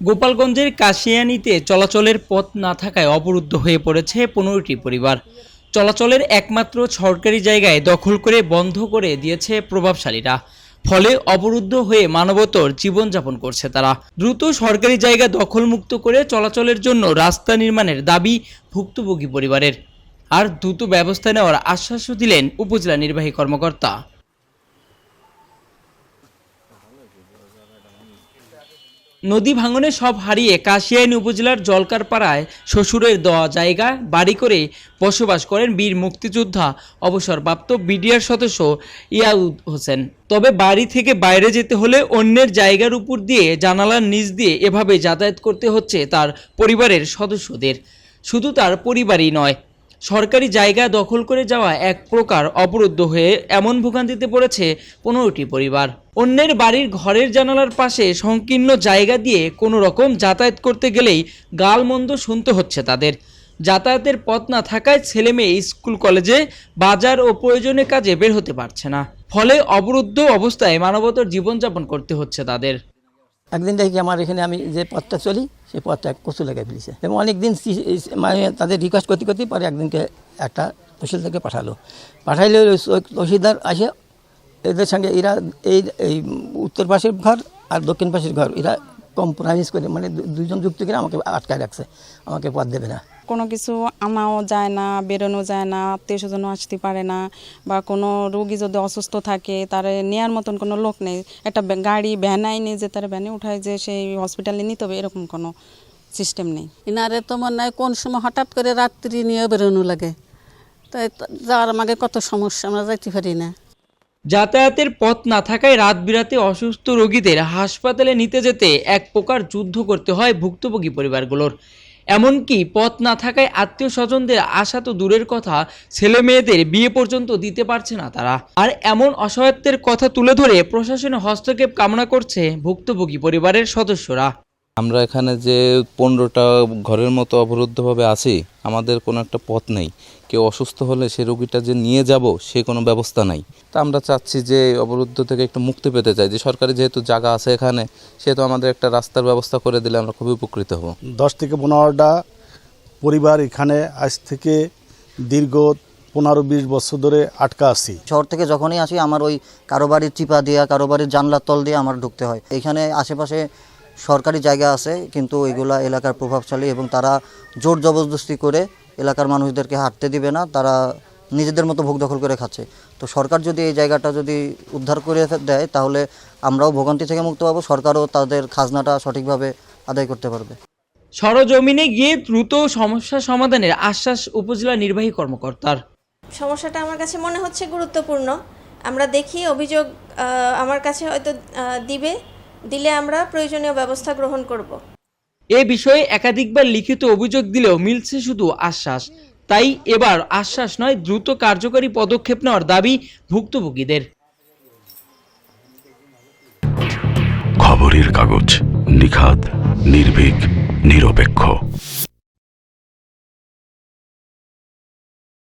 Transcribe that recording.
গোপালগঞ্জের কাশিয়ানিতে চলাচলের পথ না থাকায় অবরুদ্ধ হয়ে পড়েছে পনেরোটি পরিবার। চলাচলের একমাত্র সরকারি জায়গায় দখল করে বন্ধ করে দিয়েছে প্রভাবশালীরা। ফলে অবরুদ্ধ হয়ে মানবতর জীবনযাপন করছে তারা। দ্রুত সরকারি জায়গা দখলমুক্ত করে চলাচলের জন্য রাস্তা নির্মাণের দাবি ভুক্তভোগী পরিবারের। আর দ্রুত ব্যবস্থা নেওয়ার আশ্বাসও দিলেন উপজেলা নির্বাহী কর্মকর্তা। নদী ভাঙনে সব হারিয়ে কাশিয়াইন উপজেলার জলকারপাড়ায় শ্বশুরের দেওয়া জায়গা, বাড়ি করে বসবাস করেন বীর মুক্তিযোদ্ধা অবসরপ্রাপ্ত বিডিআর সদস্য ইয়াউদ হোসেন। তবে বাড়ি থেকে বাইরে যেতে হলে অন্যের জায়গার উপর দিয়ে জানালার নিচ দিয়ে এভাবে যাতায়াত করতে হচ্ছে তার পরিবারের সদস্যদের। শুধু তার পরিবারই নয় সরকারি জায়গা দখল করে যাওয়া এক প্রকার অবরুদ্ধ হয়ে এমন ভোগান্তিতে পড়েছে পনেরোটি পরিবার। অন্যের বাড়ির ঘরের জানালার পাশে সংকীর্ণ জায়গা দিয়ে কোনো রকম যাতায়াত করতে গেলেই গালমন্দ শুনতে হচ্ছে তাদের। যাতায়াতের পথ না থাকায় ছেলে মেয়ে স্কুল, কলেজে বাজার ও প্রয়োজনীয় কাজে বের হতে পারছে না। ফলে অবরুদ্ধ অবস্থায় মানবতার জীবনযাপন করতে হচ্ছে তাদের। একদিন দেখি আমার এখানে আমি যে পথটা চলি, সেই পথটা কচু লেগে ফেলেছে। এবং অনেকদিন মানে তাদের রিকোয়েস্ট করতে করতে পরে একদিনকে একটা তহসিল থেকে পাঠালো। পাঠাইলে তহসিলদার আসে। এদের সঙ্গে এরা এই উত্তর পাশের ঘর আর দক্ষিণ পাশের ঘর। এরা কম্প্রোমাইজ করে মানে দুজন যুক্ত করে আমাকে আটকায় রাখছে আমাকে পথ দেবে না। কোনো কিছু আনাও যায় না বেরোনো যায় না আত্মীয় স্বজনও আসতে পারে না বা কোনো রোগী যদি অসুস্থ থাকে তার নেয়ার মতন কোনো লোক নেই। একটা গাড়ি ভ্যান আইনে যে তার ভ্যানে উঠায় যে সেই হসপিটালে নিতে হবে এরকম কোনো সিস্টেম নেই। এনারে তো মনে হয় কোন সময় হঠাৎ করে রাত্রি নিয়ে বেরোনো লাগে। তাই যাওয়ার আমাকে কত সমস্যা আমরা যাইতে পারি না। যাতায়াতের পথ না থাকায় রাত বিরাতে অসুস্থ রোগীদের হাসপাতালে নিতে যেতে এক প্রকার যুদ্ধ করতে হয় ভুক্তভোগী পরিবারগুলোর। এমনকি পথ না থাকায় আত্মীয় স্বজনদের আশা তো দূরের কথা, ছেলে মেয়েদের বিয়ে পর্যন্ত দিতে পারছে না তারা। আর এমন অসহায়ত্বের কথা তুলে ধরে প্রশাসনের হস্তক্ষেপ কামনা করছে ভুক্তভোগী পরিবারের সদস্যরা। আমরা এখানে যে পনেরোটা ঘরের মতো অবরুদ্ধভাবে আছি আমাদের কোনো একটা পথ নেই। কেউ অসুস্থ হলে সে রোগীটা যে নিয়ে যাব সে কোনো ব্যবস্থা নাই। তা আমরা চাচ্ছি যে অবরুদ্ধ থেকে একটু মুক্তি পেতে চাই। যে সরকারি যেহেতু জায়গা আছে এখানে সেহেতু আমাদের একটা রাস্তার ব্যবস্থা করে দিলে আমরা খুবই উপকৃত হব। দশ থেকে পনেরোটা পরিবার এখানে আজ থেকে দীর্ঘ পনেরো বিশ বছর ধরে আটকা আছি। শহর থেকে যখনই আসি আমার ওই কারও বাড়ির চিপা দিয়া কারও বাড়ির জানলার তল দিয়ে আমার ঢুকতে হয়। এখানে আশেপাশে সরকারি জায়গা আছে কিন্তু এগুলা এলাকার প্রভাবশালী এবং তারা জোর জবরদস্তি করে এলাকার মানুষদেরকে হাঁটতে দিবে না তারা নিজেদের মতো ভোগ দখল করে খাচ্ছে। তো সরকার যদি এই জায়গাটা যদি উদ্ধার করে দেয় তাহলে আমরাও ভোগান্তি থেকে মুক্ত পাবো সরকারও তাদের খাজনাটা সঠিকভাবে আদায় করতে পারবে। সরজমিনে গিয়ে দ্রুত সমস্যা সমাধানের আশ্বাস উপজেলা নির্বাহী কর্মকর্তার। সমস্যাটা আমার কাছে মনে হচ্ছে গুরুত্বপূর্ণ। আমরা দেখি অভিযোগ আমার কাছে হয়তো দিবে। দিলে আমরা প্রয়োজনীয় ব্যবস্থা গ্রহণ করব। এ বিষয়ে একাধিকবার লিখিত অভিযোগ দিলেও মিলছে শুধু আশ্বাস। তাই এবার আশ্বাস নয় দ্রুত কার্যকরী পদক্ষেপ নেওয়ার দাবি ভুক্তভোগীদের। খবরের কাগজ নিখাদ নির্ভীক নিরপেক্ষ।